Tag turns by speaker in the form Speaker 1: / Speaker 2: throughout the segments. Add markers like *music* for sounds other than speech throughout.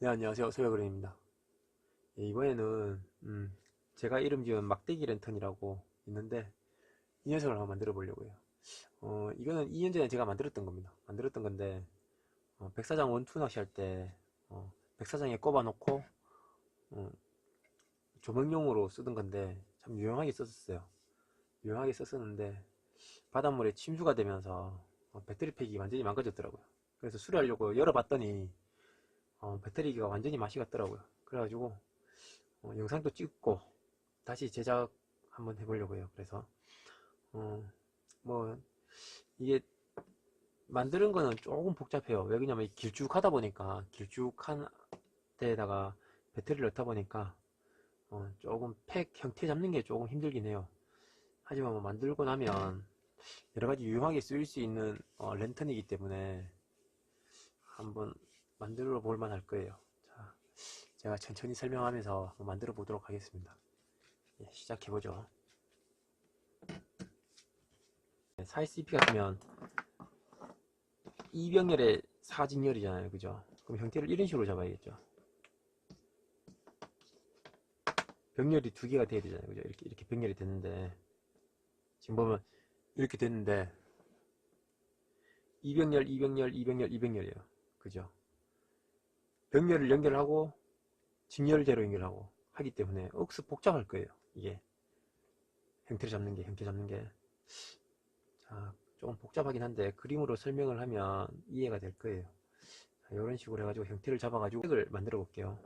Speaker 1: 네, 안녕하세요. 소여그램입니다. 예, 이번에는, 음, 제가 이름 지은 막대기 랜턴이라고 있는데, 이 녀석을 한번 만들어 보려고요. 어, 이거는 2년 전에 제가 만들었던 겁니다. 만들었던 건데, 어, 백사장 원투 낚시 할 때, 어, 백사장에 꼽아 놓고, 어, 조명용으로 쓰던 건데, 참 유용하게 썼었어요. 유용하게 썼었는데, 바닷물에 침수가 되면서, 어, 배터리 팩이 완전히 망가졌더라고요. 그래서 수리하려고 열어봤더니, 어, 배터리가 완전히 맛이 갔더라고요. 그래가지고 어, 영상도 찍고 다시 제작 한번 해보려고요. 그래서 어, 뭐 이게 만드는 거는 조금 복잡해요. 왜냐면 이 길쭉하다 보니까 길쭉한 데에다가 배터리를 넣다 보니까 어, 조금 팩 형태 잡는 게 조금 힘들긴 해요. 하지만 뭐 만들고 나면 여러 가지 유용하게 쓰일 수 있는 어, 랜턴이기 때문에 한번 만들어 볼 만 할 거예요. 자, 제가 천천히 설명하면서 만들어 보도록 하겠습니다. 예, 시작해 보죠. 사이스 EP 같으면 이병렬의 사진열이잖아요, 그죠? 그럼 형태를 이런 식으로 잡아야겠죠. 병렬이 두 개가 돼야 되잖아요, 그죠? 이렇게 이렇게 병렬이 됐는데 지금 보면 이렇게 됐는데 이병렬, 이병렬, 이병렬, 이병렬이에요, 그죠? 병렬을 연결하고 직렬제로 연결하고 하기 때문에 억수 복잡할 거예요 이게. 형태를 잡는 게 형태 잡는 게. 자, 조금 복잡하긴 한데 그림으로 설명을 하면 이해가 될 거예요. 자, 이런 식으로 해가지고 형태를 잡아가지고 색을 만들어 볼게요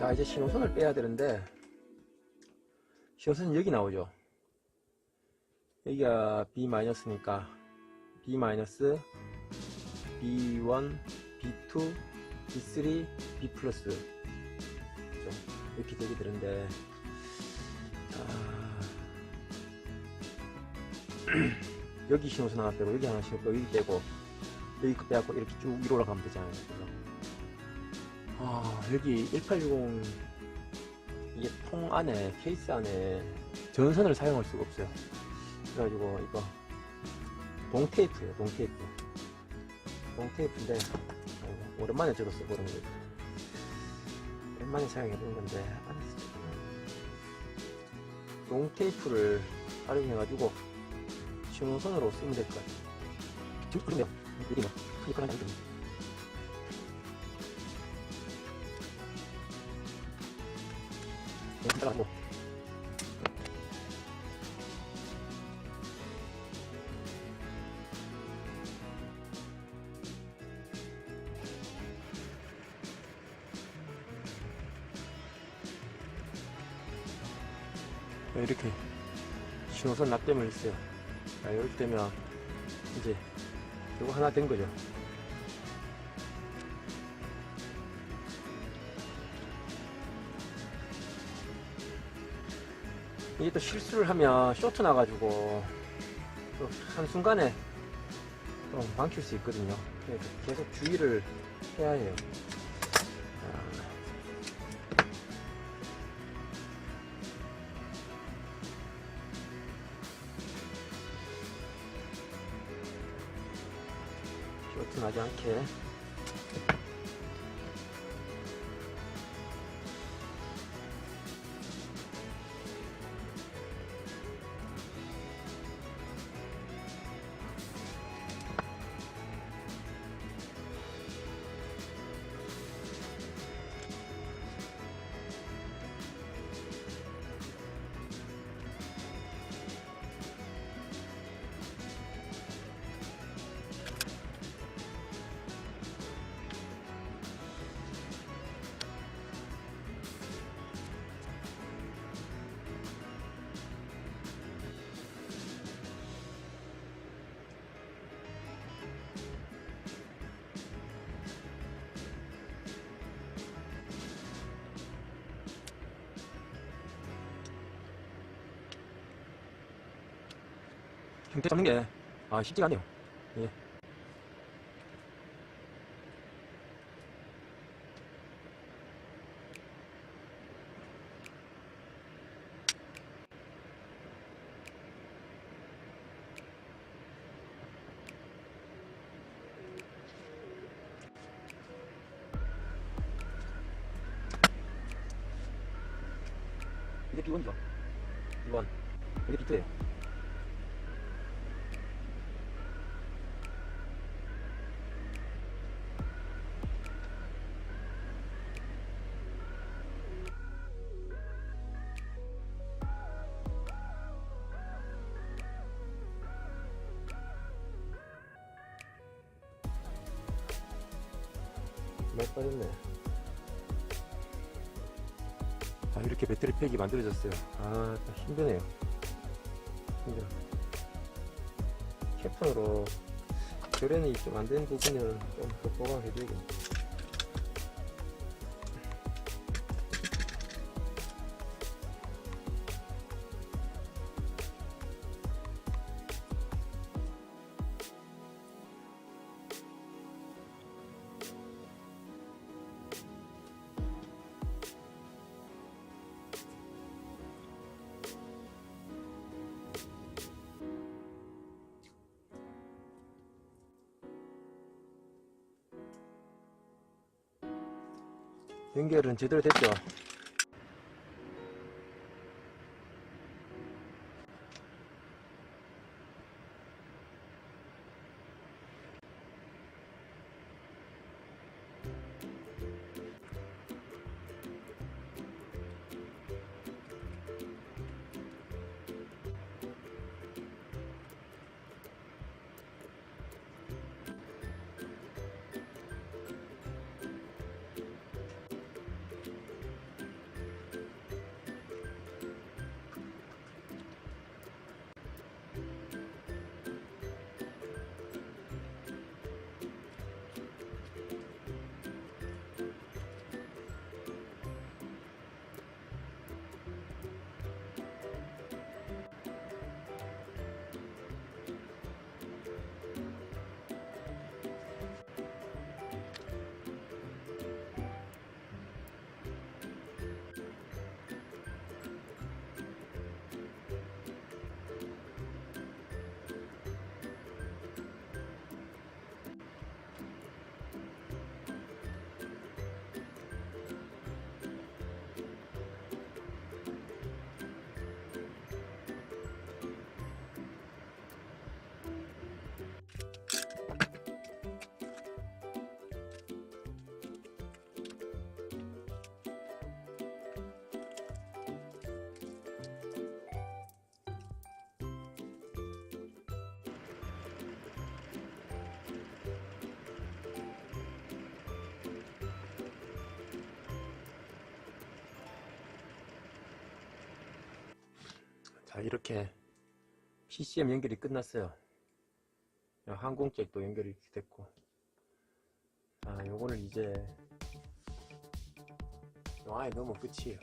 Speaker 1: 자 이제 신호선을 빼야 되는데 신호선은 여기 나오죠? 여기가 B-니까 B-, B1, B2, B3, B 플러스 이렇게 되게 되는데 아... *clears throat* 여기 신호선 하나 빼고 여기 하나 신호 빼고 여기 빼고 여기 거 빼고 이렇게 쭉 위로 올라가면 되잖아요. 그죠? 아 여기 1860 이게 통 안에 케이스 안에 전선을 사용할 수가 없어요. 그래가지고 이거 동테이프예요 동테이프. 동테이프인데 오랜만에 저도 써보는 거죠 오랜만에 사용해보는 건데 안에서 동테이프를 활용해가지고 신호선으로 쓰면 될 것 같아요. 지금 그러네요 여기 뭐 크니까 하나 있거든요 이렇게 신호선 납땜을 했어요. 자, 이렇게 되면 이제 이거 하나 된 거죠. 이게 또 실수를 하면 쇼트 나가지고 또 한순간에 또 망칠 수 있거든요. 계속 주의를 해야 해요. 자, 쇼트 나지 않게 형태 잡는 게 아, 쉽지가 않네요. 예. 이게 B1이죠. B1. 이게 B2예요. 만들어졌어요. 아, 또 힘드네요. 힘들어. 캡선으로 교련이 좀안된 부분은 좀 더 보강해주고. 연결은 제대로 됐죠?
Speaker 2: 자, 이렇게 PCM 연결이 끝났어요. 항공잭도 연결이 됐고. 자, 요거를 이제 요 안에 넣으면 끝이에요.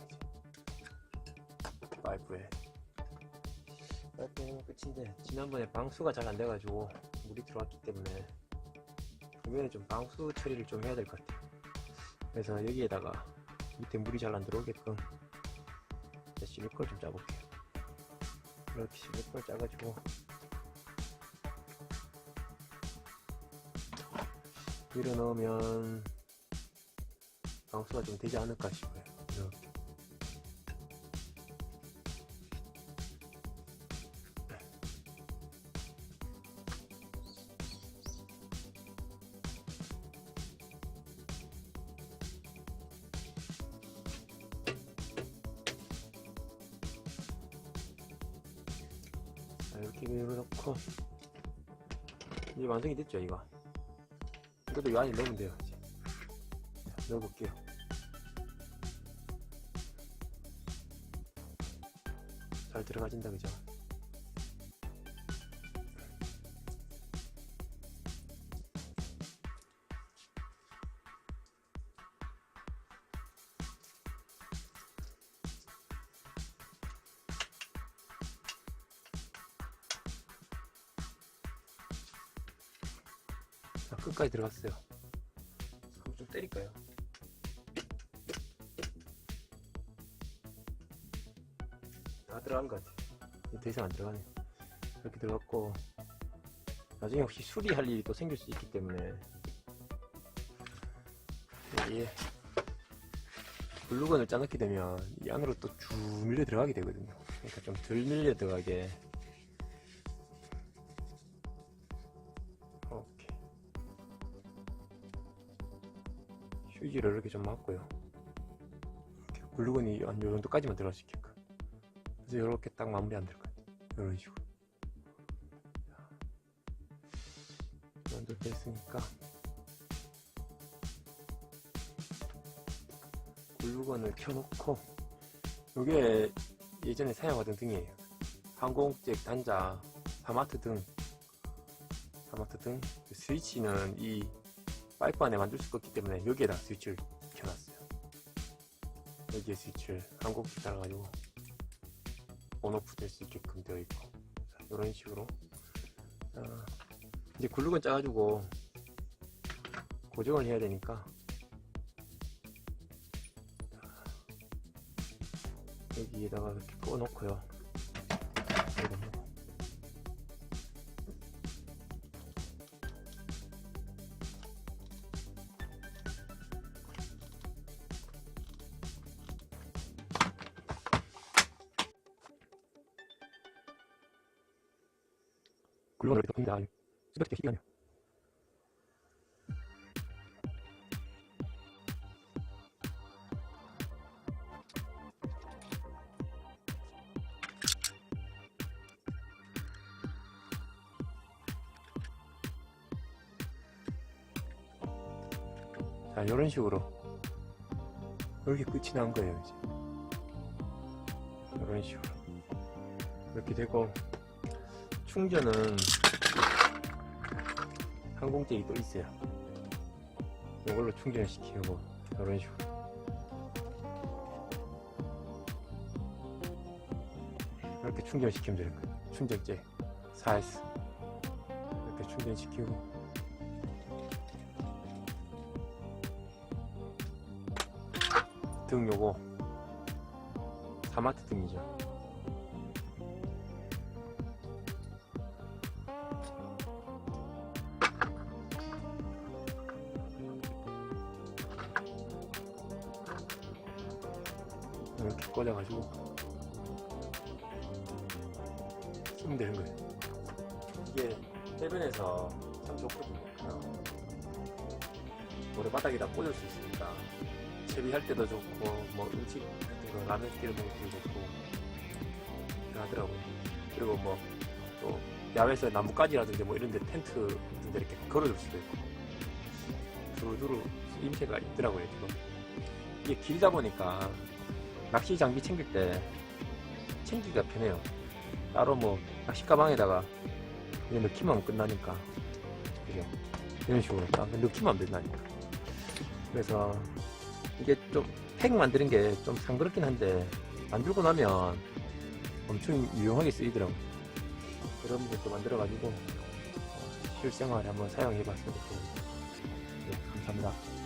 Speaker 2: 파이프에. 넣으면 끝인데, 지난번에 방수가 잘 안 돼가지고 물이 들어왔기 때문에 이번에 좀 방수 처리를 좀 해야 될 것 같아요. 그래서 여기에다가 밑에 물이 잘 안 들어오게끔 실리콘 좀 짜볼게요. 이렇게 실리콘 짜가지고 밀어 넣으면 방수가 좀 되지 않을까 싶어요. 자, 이렇게 밀어넣고. 이제 완성이 됐죠 이거. 이것도 이 안에 넣으면 돼요 이제. 자, 넣어볼게요. 잘 들어가진다 그죠 끝까지 들어갔어요. 한번 좀 때릴까요? 다 들어간 것 같아 이제 더 이상 안 들어가네 이렇게 들어갔고 나중에 혹시 수리할 일이 또 생길 수 있기 때문에. 여기에 글루건을 짜놓게 되면 이 안으로 또 쭉 밀려 들어가게 되거든요. 그러니까 좀 덜 밀려 들어가게 휴지를 이렇게 좀 맞고요. 이렇게 글루건이 한 요 정도까지만 들어갈 수 있게끔. 그래서 이렇게 딱 마무리 안될것 같아요 이런 식으로. 정도 됐으니까. 글루건을 켜놓고 이게 예전에 사용하던 등이에요. 항공잭 단자 사마트 등. 사마트 등. 스위치는 이 파이프 안에 만들 수가 없기 때문에 여기에다 스위치를 켜놨어요. 여기에 스위치를 항공잭 달아가지고 온오프 될 수 있게끔 되어 있고 자, 이런 식으로. 자, 이제 글루건 짜가지고 고정을 해야 되니까. 자, 여기에다가 이렇게 꺼놓고요 이런 식으로. 이렇게 끝이 난 거예요 이제. 이런 식으로. 이렇게 되고 충전은 항공잭이 또 있어요. 이걸로 충전을 시키고 이런 식으로. 이렇게 충전시키면 될 거예요. 충전잭 4S 이렇게 충전시키고 등 요거. 사마트 등이죠. 이렇게 꽂아가지고 쓰면 되는 거예요. 이게 해변에서 참 좋거든요. 모래바닥에다 꽂을 수 있으니까 채비할 때도 좋고 뭐 음식 같은 거 라면 끓여 먹을 때도 좋고 하더라고요. 그리고 뭐 또 야외에서 나뭇가지라든지 뭐 이런 데 텐트 같은 데 이렇게 걸어둘 수도 있고 두루두루 임체가 있더라고요 지금. 이게 길다 보니까 낚시 장비 챙길 때 챙기기가 편해요. 따로 뭐 낚시 가방에다가 그냥 넣기만 끝나니까. 그죠? 이런 식으로 딱 넣기만 된다니까. 그래서 이게 좀 팩 만드는 게 좀 상그럽긴 한데 만들고 나면 엄청 유용하게 쓰이더라고. 여러분들도 만들어가지고 어, 실생활에 한번 사용해 봤으면 좋겠습니다. 네, 감사합니다